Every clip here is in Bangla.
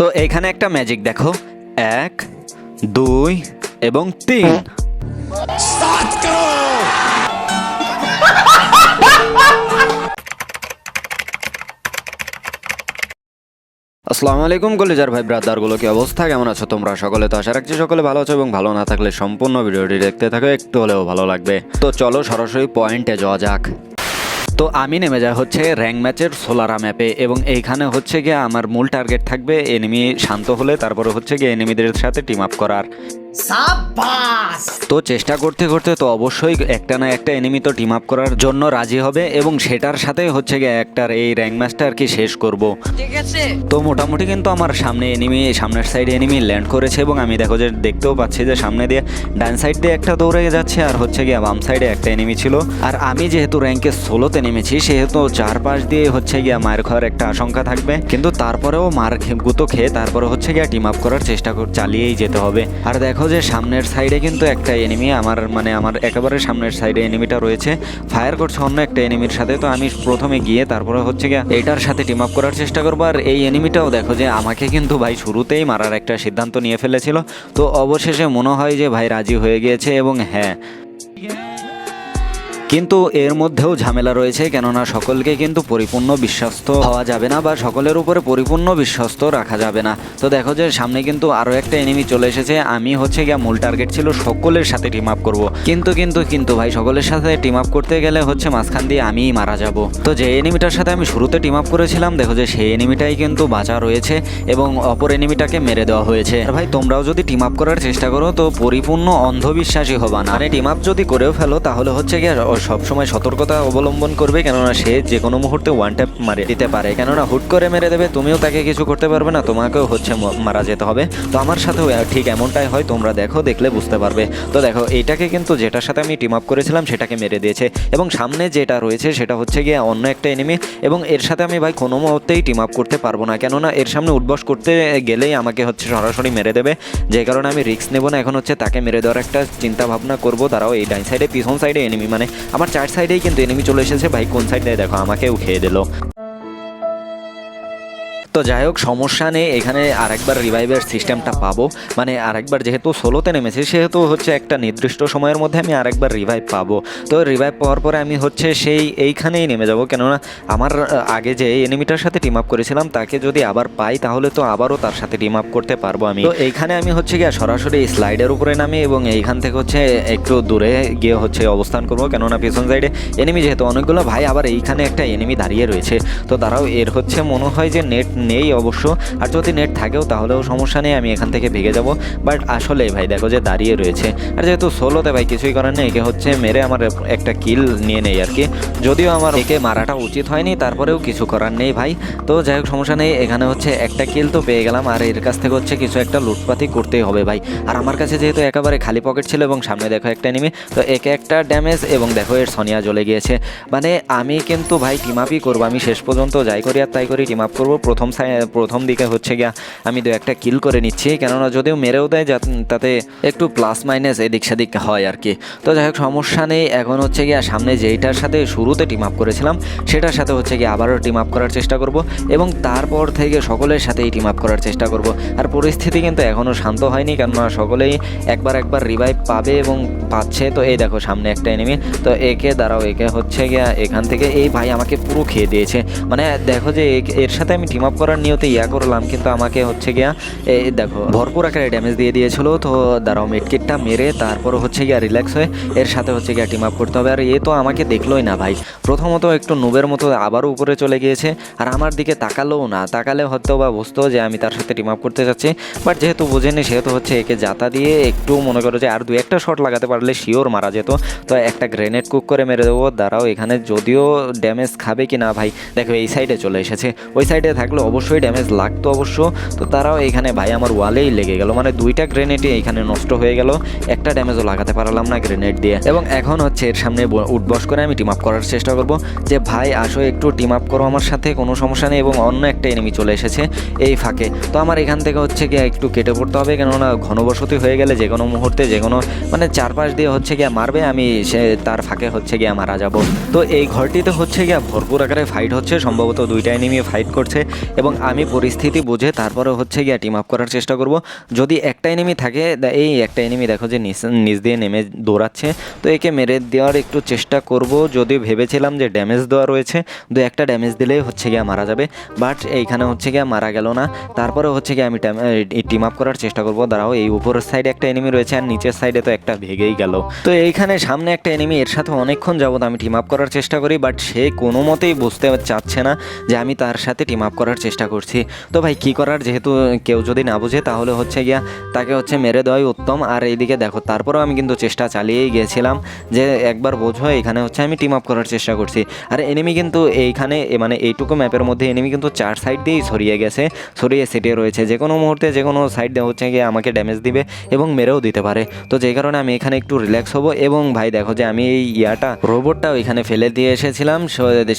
তো এখানে একটা ম্যাজিক দেখো। এক দুই এবং তিন। আসসালামু আলাইকুম কলেজার ভাই ব্রাদারগুলো কি অবস্থা? কেমন আছো তোমরা? সকলে তো আশা রাখছি সকলে ভালো আছো এবং ভালো না থাকলে সম্পূর্ণ ভিডিওটি দেখতে থাকো একটু হলেও ভালো লাগবে। তো চলো সরাসরি পয়েন্টে যাওয়া যাক। তো আমি নেমে যাই হচ্ছে র্যাঙ্ক ম্যাচের সোলারা ম্যাপে এবং এইখানে হচ্ছে গিয়ে আমার মূল টার্গেট থাকবে এনিমি শান্ত হলে, তারপরে হচ্ছে গিয়ে এনিমিদের সাথে টিম আপ করার। তো চেষ্টা করতে করতে তো অবশ্যই একটা না একটা এনিমি তো টিম আপ করার জন্য রাজি হবে এবং সেটার সাথে হচ্ছে গিয়ে একটার এই র্যাঙ্ক ম্যাচটা আর কি শেষ করব। ঠিক আছে। তো মোটামুটি কিন্তু আমার সামনে এনিমি সামনের সাইডে এনিমি ল্যান্ড করেছে এবং আমি দেখো যে দেখতেও পাচ্ছি যে সামনে দিয়ে ডান সাইড দিয়ে একটা দৌড়ে যাচ্ছে আর হচ্ছে গিয়ে বাম সাইডে একটা এনিমি ছিল। আর আমি যেহেতু র্যাঙ্কে ষোলোতে নেমেছি সেহেতু চারপাশ দিয়ে হচ্ছে গিয়ে মায়ের খাওয়ার একটা আশঙ্কা থাকবে। কিন্তু তারপরেও মার গুঁতো খেয়ে তারপরে হচ্ছে গিয়ে টিম আপ করার চেষ্টা চালিয়েই যেতে হবে। আর দেখো যে সামনের সাইডে কিন্তু একটা এনিমি আমার মানে আমার একেবারে সামনের সাইডে এনিমিটা রয়েছে। ফায়ার করছে অন্য একটা এনিমির সাথে, তো আমি প্রথমে গিয়ে তারপরে হচ্ছে গিয়ে এটার সাথে টিম আপ করার চেষ্টা করব। আর এই এনিমিটাও দেখো যে আমাকে কিন্তু ভাই শুরুতেই মারার একটা সিদ্ধান্ত নিয়ে ফেলেছিল। তো অবশেষে মনে হয় যে ভাই রাজি হয়ে গিয়েছে এবং হ্যাঁ কিন্তু এর মধ্যেও ঝামেলা রয়েছে, কেননা সকলকে কিন্তু পরিপূর্ণ বিশ্বস্ত হওয়া যাবে না বা সকলের উপরে পরিপূর্ণ বিশ্বস্ত রাখা যাবে না। তো দেখো যে, সামনে কিন্তু আরও একটা এনিমি চলে এসেছে। আমি হচ্ছে গিয়া মূল টার্গেট ছিল সকলের সাথে টিম আপ করব। কিন্তু কিন্তু কিন্তু ভাই, সকলের সাথে টিম আপ করতে গেলে হচ্ছে মাঝখান দিয়ে আমিই মারা যাব। তো যে এনিমিটার সাথে আমি শুরুতে টিম আপ করেছিলাম, দেখো যে সেই এনিমিটাই কিন্তু বাঁচা রয়েছে এবং অপর এনিমিটাকে মেরে দেওয়া হয়েছে। আর ভাই, তোমরাও যদি টিম আপ করার চেষ্টা করো, তো পরিপূর্ণ অন্ধবিশ্বাসী হবা না। মানে টিম আপ যদি করেও ফেলো, তাহলে হচ্ছে গিয়ে সবসময় সতর্কতা অবলম্বন করবে, কেননা সে যে কোনো মুহূর্তে ওয়ান ট্যাপ মারে দিতে পারে। কেননা হুট করে মেরে দেবে, তুমিও তাকে কিছু করতে পারবে না, তোমাকেও হচ্ছে মারা যেতে হবে। তো আমার সাথেও ঠিক এমনটাই হয়, তোমরা দেখো, দেখলে বুঝতে পারবে। তো দেখো এইটাকে কিন্তু যেটার সাথে আমি টিম আপ করেছিলাম, সেটাকে মেরে দিয়েছে। এবং সামনে যেটা রয়েছে, সেটা হচ্ছে গিয়ে অন্য একটা এনিমি এবং এর সাথে আমি ভাই কোনো মুহূর্তেই টিম আপ করতে পারব না। কেননা এর সামনে উঠবস করতে গেলেই আমাকে হচ্ছে সরাসরি মেরে দেবে। যে কারণে আমি রিস্ক নেব না, এখন হচ্ছে তাকে মেরে দেওয়ার একটা চিন্তা ভাবনা করব। তারাও এই ডাইন সাইডে পিছন সাইডে এনিমি মানে। আমার চার সাইডেই কিন্তু এনিমি চলে এসেছে। ভাই কোন সাইডে দেখো আমাকেও খেয়ে দিল। তো যাই হোক, সমস্যা নেই। এখানে আরেকবার রিভাইভের সিস্টেমটা পাবো। মানে আরেকবার যেহেতু সোলোতে নেমেছে, সেহেতু হচ্ছে একটা নির্দিষ্ট সময়ের মধ্যে আমি আরেকবার রিভাইভ পাবো। তো রিভাইভ পাওয়ার পরে আমি হচ্ছে সেই এইখানেই নেমে যাব। কেননা আমার আগে যে এনিমিটার সাথে টিম আপ করেছিলাম, তাকে যদি আবার পাই, তাহলে তো আবারও তার সাথে টিম আপ করতে পারব আমি। তো এইখানে আমি হচ্ছে গিয়ে সরাসরি স্লাইডের উপরে নামি এবং এইখান থেকে হচ্ছে একটু দূরে গিয়ে হচ্ছে অবস্থান করব। কেননা পিছন সাইডে এনিমি যেহেতু অনেকগুলো, ভাই আবার এইখানে একটা এনিমি দাঁড়িয়ে রয়েছে। তো তারাও এর হচ্ছে মনে হয় যে নেট নেই অবশ্য। আর যদি নেট থাকেও তাহলেও সমস্যা নেই, আমি এখান থেকে ভেগে যাব। বাট আসলে ভাই, দেখো যে দাঁড়িয়ে রয়েছে। আর যেহেতু সোলোতে ভাই কিছুই করার নেই, একে হচ্ছে মেরে আমার একটা কিল নিয়ে নেই আর কি। যদিও আমার একে মারাটা উচিত হয়নি, তারপরেও কিছু করার নেই ভাই। তো যাই হোক, সমস্যা নেই, এখানে হচ্ছে একটা কিল তো পেয়ে গেলাম। আর এর কাছ থেকে হচ্ছে কিছু একটা লুটপাতি করতেই হবে ভাই। আর আমার কাছে যেহেতু একেবারে খালি পকেট ছিল এবং সামনে দেখো একটা এনিমি তো একে একটা ড্যামেজ এবং দেখো এর সনিয়া জ্বলে গিয়েছে। মানে আমি কিন্তু ভাই টিম আপই করব, আমি শেষ পর্যন্ত যাই করি আর তাই করি টিম আপ করব। প্রথম সাই- প্রথম দিকে হচ্ছে গিয়া আমি দু একটা কিল করে নিচ্ছি। কেননা যদিও মেরেও দেয় তাতে একটু প্লাস মাইনাস এদিক সেদিক হয় আর কি। তো যাই হোক, সমস্যা নেই। এখন হচ্ছে গিয়া সামনে যেইটার সাথে শুরুতে টিম আপ করেছিলাম, সেটার সাথে হচ্ছে গিয়ে আবারও টিম আপ করার চেষ্টা করব এবং তারপর থেকে সকলের সাথেই টিম আপ করার চেষ্টা করব। আর পরিস্থিতি কিন্তু এখনও শান্ত হয়নি, কেননা সকলেই একবার একবার রিভাইভ পাবে এবং পাচ্ছে। তো এই দেখো, সামনে একটা এনিমি তো একে দাঁড়াও, একে হচ্ছে গিয়া এখান থেকে। এই ভাই আমাকে পুরো খেয়ে দিয়েছে। মানে দেখো যে এর সাথে আমি টিম আপ করার নিয়তে ইয়া করলাম, কিন্তু আমাকে হচ্ছে গিয়া এই দেখো, ভরপুর আকারে ড্যামেজ দিয়ে দিয়েছিল, তো দাঁড়াও মেডকিটটা মেরে তারপর হচ্ছে গিয়া রিল্যাক্স হয়ে এর সাথে হচ্ছে গিয়া টিম আপ করতে হবে। আর এ তো আমাকে দেখলোই না ভাই। প্রথমত একটু নুবের মতো আবারও উপরে চলে গিয়েছে, আর আমার দিকে তাকালোও না, তাকালে হয়তো বা বুঝতো যে আমি তার সাথে টিম আপ করতে যাচ্ছি বাট যেহেতু বোঝেনি, সেহেতু হচ্ছে একে জাতা দিয়ে একটু মনে করো যে আর দু একটা শট লাগাতে পারলে শিওর মারা যেত। তো একটা গ্রেনেড কুক করে মেরে দেবো, দাঁড়াও, এখানে যদিও ড্যামেজ খাবে কি না ভাই, দেখো এই সাইডে চলে এসেছে। ওই সাইডে থাকলে অবশ্যই ড্যামেজ লাগতো অবশ্য। তো তারাও এখানে ভাই আমার ওয়ালেই লেগে গেল। মানে দুইটা গ্রেনেডই এখানে নষ্ট হয়ে গেল। একটা ড্যামেজও লাগাতে পারলাম না গ্রেনেড দিয়ে। এবং এখন হচ্ছে এর সামনে উঠবস করে আমি টিম আপ করার চেষ্টা করব। যে ভাই, আসো একটু টিম আপ করো আমার সাথে, কোনো সমস্যা নেই এবং অন্য একটা এনিমি চলে এসেছে এই ফাঁকে। তো আমার এখান থেকে হচ্ছে গিয়ে একটু কেটে পড়তে হবে, কেননা ঘনবসতি হয়ে গেলে যে কোনো মুহূর্তে, যে কোনো মানে চারপাশ দিয়ে হচ্ছে গিয়ে মারবে, আমি সে, তার ফাঁকে হচ্ছে গিয়ে মারা যাব। তো এই ঘরটিতে হচ্ছে গিয়ে ভরপুর আকারে ফাইট হচ্ছে। সম্ভবত দুইটা এনিমি ফাইট করছে। এবং আমি পরিস্থিতি বুঝে তারপরে হচ্ছে গিয়ে টিম আপ করার চেষ্টা করব। যদি একটা এনিমি থাকে এই একটা এনিমি দেখো যে নিচ দিয়ে নেমে দৌড়াচ্ছে। তো একে মেরে দেওয়ার একটু চেষ্টা করব। যদি ভেবেছিলাম যে ড্যামেজ দেওয়া রয়েছে, দু একটা ড্যামেজ দিলেই হচ্ছে গিয়ে মারা যাবে। বাট এইখানে হচ্ছে গিয়ে মারা গেল না। তারপরে হচ্ছে গিয়ে আমি টিম আপ করার চেষ্টা করব। দাঁড়াও, এই উপরের সাইডে একটা এনিমি রয়েছে আর নিচের সাইডে তো একটা ভেগেই গেল। তো এইখানে সামনে একটা এনিমি এর সাথে অনেকক্ষণ যাবত আমি টিম আপ করার চেষ্টা করি। বাট সে কোনো মতেই বুঝতে চাচ্ছে না যে আমি তার সাথে টিম আপ করার চেষ্টা করছি। তো ভাই, কি করার? যেহেতু কেউ যদি না বুঝে, তাহলে হচ্ছে গিয়া তাকে হচ্ছে মেরে দেওয়াই উত্তম। আর এইদিকে দেখো, তারপরেও আমি কিন্তু চেষ্টা চালিয়েই গিয়েছিলাম যে একবার বোঝো, এখানে হচ্ছে আমি টিম আপ করার চেষ্টা করছি। আর এনিমি কিন্তু এইখানে মানে এইটুকু ম্যাপের মধ্যে এনিমি কিন্তু চার সাইড দিয়েই ছড়িয়ে গেছে, ছড়িয়ে সিটিয়ে রয়েছে। যে কোনো মুহূর্তে, যে কোনো সাইড হচ্ছে গিয়ে আমাকে ড্যামেজ দিবে এবং মেরেও দিতে পারে। তো যেই কারণে আমি এখানে একটু রিল্যাক্স হব এবং ভাই, দেখো যে আমি এই ইয়াটা রোবটটা ওইখানে ফেলে দিয়ে এসেছিলাম।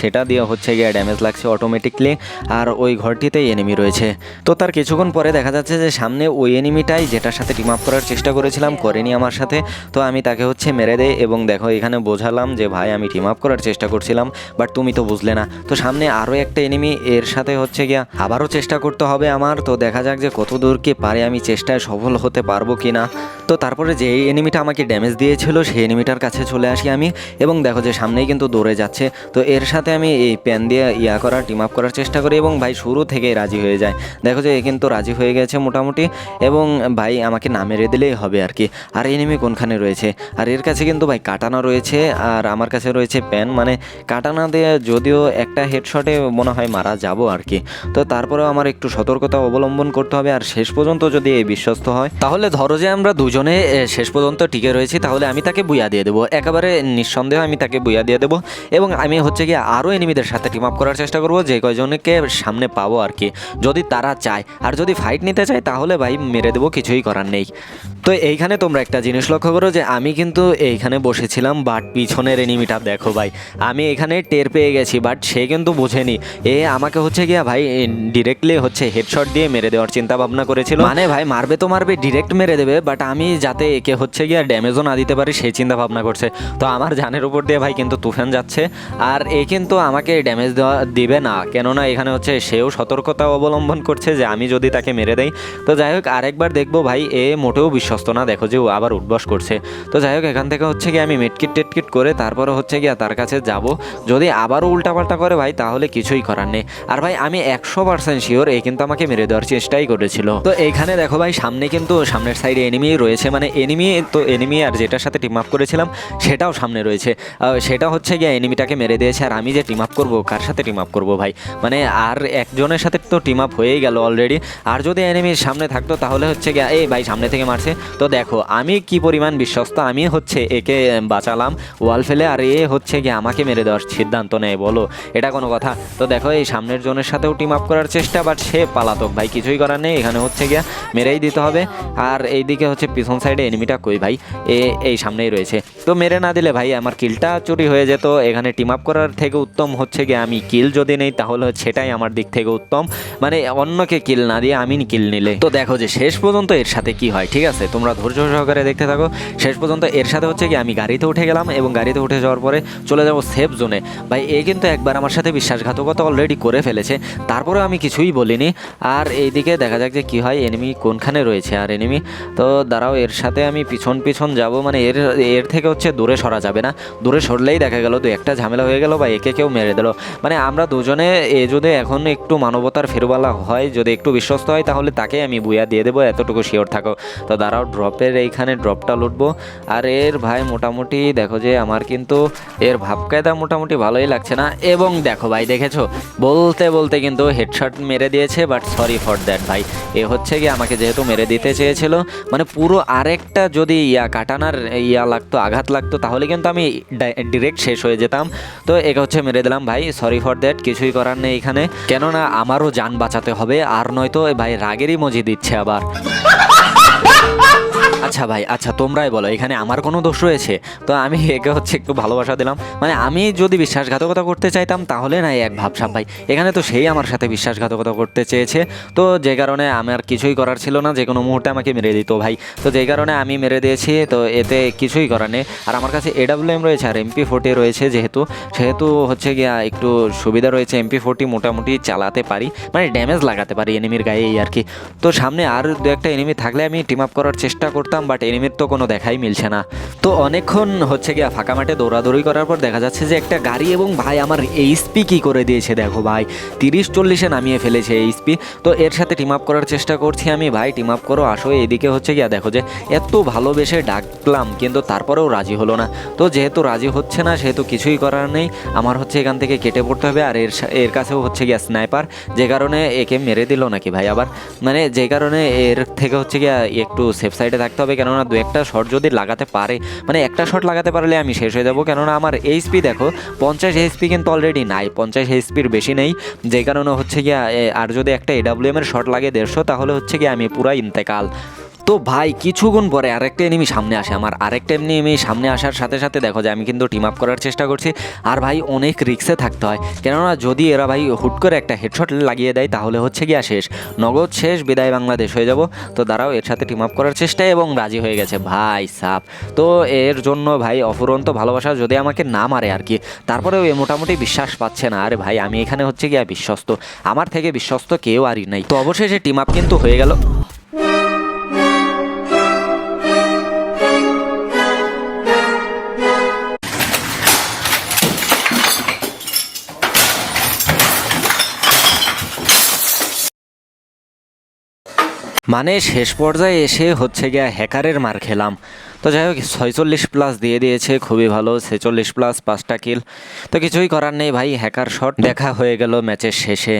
সেটা দিয়ে হচ্ছে গিয়ে ড্যামেজ লাগছে অটোমেটিকলি আর ওই ঘরটিতেই এনিমি রয়েছে। তো তার কিছুক্ষণ পরে দেখা যাচ্ছে যে সামনে ওই এনিমিটাই যেটার সাথে টিম আপ করার চেষ্টা করেছিলাম করেনি আমার সাথে। তো আমি তাকে হচ্ছে মেরে দেয় এবং দেখো এখানে বোঝালাম যে, ভাই, আমি টিম আপ করার চেষ্টা করছিলাম বাট তুমি তো বুঝলে না। তো সামনে আরও একটা এনিমি এর সাথে হচ্ছে গিয়া আবারও চেষ্টা করতে হবে আমার। তো দেখা যাক যে কত দূর কি পারে আমি চেষ্টায় সফল হতে পারব কি না তো তারপরে যে এনিমিটা আমাকে ড্যামেজ দিয়েছিল, সেই এনিমিটার কাছে চলে আসি আমি এবং দেখো যে সামনেই কিন্তু দৌড়ে যাচ্ছে। তো এর সাথে আমি এই প্যান দিয়ে ইয়া করার টিম আপ করার চেষ্টা করি এবং ভাই শুরু থেকেই রাজি হয়ে যায়। দেখো যে এ কিন্তু রাজি হয়ে গেছে মোটামুটি এবং ভাই আমাকে না মেরে দিলেই হবে আর কি। আর এনিমি কোনখানে রয়েছে? আর এর কাছে কিন্তু ভাই কাটানা রয়েছে আর আমার কাছে রয়েছে প্যান। মানে কাটানা দিয়ে যদিও একটা হেডশটে মনে হয় মারা যাব আর কি। তো তারপরেও আমার একটু সতর্কতা অবলম্বন করতে হবে। আর শেষ পর্যন্ত যদি এই বিশ্বস্ত হয়, তাহলে ধরো যে আমরা দুজনে শেষ পর্যন্ত টিকে রয়েছি, তাহলে আমি তাকে বুয়া দিয়ে দেবো। একেবারে নিঃসন্দেহ আমি তাকে বুয়া দিয়ে দেবো। এবং আমি হচ্ছে গিয়ে আরও এনিমিদের সাথে টিম আপ করার চেষ্টা করব। যে কয়জনকে সামনে পাবো আর কি। যদি তারা চায়, আর যদি ফাইট নিতে চায়, তাহলে ভাই মেরে দেবো, কিছুই করার নেই। তো এইখানে তোমরা একটা জিনিস লক্ষ্য করো যে, আমি কিন্তু এইখানে বসেছিলাম বাট পিছনের এনিমিটা দেখো ভাই। আমি এখানে টের পেয়ে গেছি বাট সে কিন্তু বোঝেনি। এ আমাকে হচ্ছে গিয়া ভাই ডিরেক্টলি হচ্ছে হেডশট দিয়ে মেরে দেওয়ার চিন্তা ভাবনা করেছিল। মানে ভাই, মারবে তো মারবে ডিরেক্ট মেরে দেবে বাট আমি যাতে একে হচ্ছে গিয়া ড্যামেজও না দিতে পারি সেই চিন্তা ভাবনা করছে। তো আমার জানের উপর দিয়ে ভাই কিন্তু তুফান যাচ্ছে, আর এ কিন্তু আমাকে ড্যামেজ দেওয়া দিবে না। কেননা এখানে হচ্ছে সেও সতর্কতা অবলম্বন করছে যে আমি যদি তাকে মেরে দেই। তো যাই হোক, আরেকবার দেখব ভাই, এ মোটেও বিশ্বস্ত না, দেখো যে ও আবার উঠবস করছে। তো যাই হোক, এখান থেকে হচ্ছে গিয়ে আমি মেটকিট টেটকিট করে তারপরে হচ্ছে গিয়ে তার কাছে যাব। যদি আবারও উল্টাপাল্টা করে ভাই, তাহলে কিছুই করার নেই। আর ভাই, আমি একশো পার্সেন্ট শিওর এ কিন্তু আমাকে মেরে দেওয়ার চেষ্টাই করেছিল। তো এইখানে দেখো ভাই, সামনে কিন্তু সামনের সাইডে এনিমি রয়েছে। মানে এনিমি তো এনিমি আর যেটার সাথে টিম আপ করেছিলাম, সেটাও সামনে রয়েছে। সেটা হচ্ছে গিয়ে এনিমিটাকে মেরে দিয়েছে। আর আমি যে টিম আপ করব, কার সাথে টিম আপ করব ভাই? মানে আর একজনের সাথে তো টিম আপ হয়েই গেল অলরেডি আর যদি এনিমির সামনে থাকতো, তাহলে হচ্ছে গিয়ে, এই ভাই সামনে থেকে মারছে। তো দেখো, আমি কি পরিমাণ বিশ্বস্ত? আমি হচ্ছে একে বাঁচালাম ওয়াল ফেলে, আর এ হচ্ছে গিয়ে আমাকে মেরে দেওয়ার সিদ্ধান্ত নেয়, বলো। এটা কোনো কথা? তো দেখো, এই সামনের জনের সাথেও টিম আপ করার চেষ্টা বাট সে পালাতক। ভাই, কিছুই করার নেই, এখানে হচ্ছে গিয়া মেরেই দিতে হবে। আর এইদিকে হচ্ছে পিছন সাইডে এনিমিটা কই ভাই? এ, এই সামনেই রয়েছে। তো মেরে না দিলে ভাই, আমার কিলটা চুরি হয়ে যেত। এখানে টিম আপ করার থেকে উত্তম হচ্ছে গিয়ে, আমি কিল যদি নেই, তাহলে সেটাই আমার দিক থেকে উত্তম। মানে অন্যকে কিল না দিয়ে আমি কিল নিলে। তো দেখো যে শেষ পর্যন্ত এর সাথে কি হয়, ঠিক আছে? তোমরা ধৈর্য সহকারে দেখতে থাকো। শেষ পর্যন্ত এর সাথে হচ্ছে কি, আমি গাড়িতে উঠে গেলাম এবং গাড়িতে উঠে যাওয়ার পরে চলে যাব সেফ জোনে ভাই, এ কিন্তু একবার আমার সাথে বিশ্বাসঘাতকতা অলরেডি করে ফেলেছে। তারপরে আমি কিছুই বলিনি। আর এইদিকে দেখা যাক যে কি হয় এনিমি কোনখানে রয়েছে আর এনিমি তো দাঁড়াও, এর সাথে আমি পিছন পিছন যাব। মানে এর এর থেকে হচ্ছে দূরে সরা যাবে না। দূরে সরলেই দেখা গেল, দু একটা ঝামেলা হয়ে গেল বা একে কেউ মেরে দিল। মানে আমরা দুজনে, এ যদি এখন একটু মানবতার ফেরবালা হয়, যদি একটু বিশ্বস্ত হয়, তাহলে তাকে আমি বুয়া দিয়ে দেবো, এতটুকু শিওর থাকো। তো দাঁড়াও ড্রপের এইখানে ড্রপটা লুটবো। আর এর ভাই মোটামুটি, দেখো যে আমার কিন্তু এর ভাব কায়দা মোটামুটি ভালোই লাগছে না। এবং দেখো ভাই, দেখেছ? বলতে বলতে কিন্তু হেডশট মেরে দিয়েছে বাট সরি ফর দ্যাট ভাই। এ হচ্ছে কি আমাকে যেহেতু মেরে দিতে চেয়েছিল মানে পুরো আরেকটা যদি ইয়া কাটানার ইয়া লাগতো, আঘাত লাগতো, তাহলে কিন্তু আমি ডিরেক্ট শেষ হয়ে যেতাম। তো একে হচ্ছে মেরে দিলাম ভাই সরি ফর দ্যাট কিছুই করার নেই এখানে। কেননা আমারও যান বাঁচাতে হবে আর নয়তো ভাই রাগেরই মজি দিচ্ছে আবার। আচ্ছা ভাই আচ্ছা তোমরাই বলো, এখানে আমার কোনো দোষ রয়েছে? তো আমি একে হচ্ছে একটু ভালোবাসা দিলাম। মানে আমি যদি বিশ্বাসঘাতকতা করতে চাইতাম, তাহলে না এক ভাবসাব ভাই। এখানে তো সেই আমার সাথে বিশ্বাসঘাতকতা করতে চেয়েছে। তো যে কারণে আমার কিছুই করার ছিল না, যে কোনো মুহূর্তে আমাকে মেরে দিত ভাই। তো যে কারণে আমি মেরে দিয়েছি, তো এতে কিছুই করার নেই। আর আমার কাছে এডাব্লিউ এম রয়েছে আর এমপি ফোর্টি রয়েছে যেহেতু। সেহেতু হচ্ছে গিয়া একটু সুবিধা রয়েছে এমপি ফোর্টি মোটামুটি চালাতে পারি। মানে ড্যামেজ লাগাতে পারি এনিমির গায়ে এই আর কি। তো সামনে আর দু একটা এনিমি থাকলে আমি টিম আপ করার চেষ্টা করতাম। বাট এনিমির তো কোনো দেখাই মিলছে না। তো অনেকক্ষণ হচ্ছে গিয়া ফাঁকা মাঠে দৌড়াদৌড়ি করার পর দেখা যাচ্ছে যে একটা গাড়ি এবং ভাই আমার এইচপি কি করে দিয়েছে, দেখো ভাই। তিরিশ চল্লিশে নামিয়ে ফেলেছে এইচপি তো এর সাথে টিম আপ করার চেষ্টা করছি আমি, ভাই টিম আপ করো, আসো, এদিকে হচ্ছে গিয়া দেখো যে এত ভালোবেসে ডাকলাম, কিন্তু তারপরেও রাজি হলো না। তো যেহেতু রাজি হচ্ছে না, সেহেতু কিছুই করার নেই। আমার হচ্ছে এখান থেকে কেটে পড়তে হবে, আর এর এর কাছেও হচ্ছে গিয়া স্নাইপার যে কারণে একে মেরে দিল নাকি ভাই আবার। মানে যে কারণে এর থেকে হচ্ছে গিয়া একটু সেফ সাইডে থাকতে হবে কেননা দু একটা শট যদি লাগাতে পারে মানে একটা শট লাগাতে পারলে আমি শেষ হয়ে যাব। কেননা আমার এইচপি দেখো, পঞ্চাশ এইচপি কিন্তু অলরেডি নাই, পঞ্চাশ এইচপির বেশি নেই। যে কারণে হচ্ছে গিয়ে আর যদি একটা এডাব্লিউএম এর শট লাগে দেড়শো, তাহলে হচ্ছে গিয়ে আমি পুরা ইন্তেকাল। তো ভাই, কিছুক্ষণ পরে আরেকটা এনিমি সামনে আসে। আমার আরেকটা এনিমি সামনে আসার সাথে সাথে দেখো যে আমি কিন্তু টিম আপ করার চেষ্টা করছি। আর ভাই, অনেক রিক্সে থাকতে হয়। কেননা যদি এরা ভাই হুট করে একটা হেডশট লাগিয়ে দেয়, তাহলে হচ্ছে গিয়া শেষ। নগদ শেষ, বিদায় বাংলাদেশ হয়ে যাব। তো দাঁড়াও, এর সাথে টিম আপ করার চেষ্টা এবং রাজি হয়ে গেছে ভাই সাপ তো এর জন্য ভাই অফুরন্ত ভালোবাসা যদি আমাকে না মারে আর কি, তারপরেও এ মোটামুটি বিশ্বাস পাচ্ছে না। আরে ভাই, আমি এখানে হচ্ছে গিয়া বিশ্বস্ত। আমার থেকে বিশ্বস্ত কেউ আরই নাই। তো অবশেষে টিম আপ কিন্তু হয়ে গেল। মানে শেষ পর্যায়ে এসে হচ্ছে গিয়া হ্যাকারের মার খেলাম। তো যাই হোক, ছয়চল্লিশ প্লাস দিয়ে দিয়েছে, খুবই ভালো, ছেচল্লিশ প্লাস পাঁচটা কিল তো কিছুই করার নেই ভাই, হ্যাকার শট দেখা হয়ে গেল ম্যাচের শেষে।